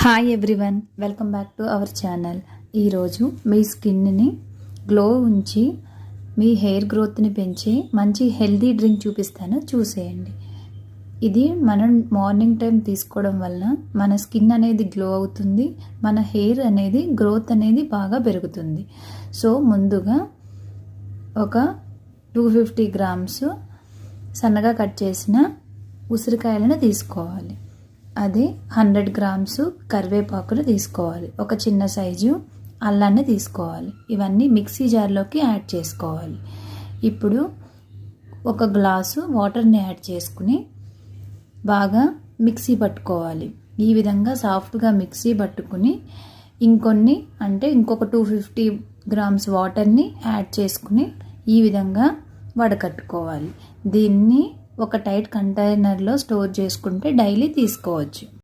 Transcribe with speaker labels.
Speaker 1: Hi everyone welcome back to our channel ఈరోజు మీ స్కిన్ని గ్లో ఉంచి మీ హెయిర్ గ్రోత్ని పెంచి మంచి హెల్దీ డ్రింక్ చూపిస్తాను. చూసేయండి. ఇది మనం మార్నింగ్ టైం తీసుకోవడం వల్ల మన స్కిన్ అనేది గ్లో అవుతుంది మన హెయిర్ అనేది గ్రోత్ అనేది బాగా పెరుగుతుంది. సో ముందుగా ఒక టూ ఫిఫ్టీ గ్రామ్స్ సన్నగా కట్ చేసిన ఉసిరికాయలను తీసుకోవాలి. అదే హండ్రెడ్ గ్రామ్స్ కరివేపాకులు తీసుకోవాలి. ఒక చిన్న సైజు అల్లాన్ని తీసుకోవాలి. ఇవన్నీ మిక్సీ జార్లోకి యాడ్ చేసుకోవాలి. ఇప్పుడు ఒక గ్లాసు వాటర్ని యాడ్ చేసుకుని బాగా మిక్సీ పట్టుకోవాలి. ఈ విధంగా సాఫ్ట్గా మిక్సీ పట్టుకుని ఇంకొన్ని అంటే ఇంకొక టూ ఫిఫ్టీ గ్రామ్స్ వాటర్ని యాడ్ చేసుకుని ఈ విధంగా వడకట్టుకోవాలి. దీన్ని ఒక టైట్ కంటైనర్లో స్టోర్ చేసుకుంటే డైలీ తీసుకోవచ్చు.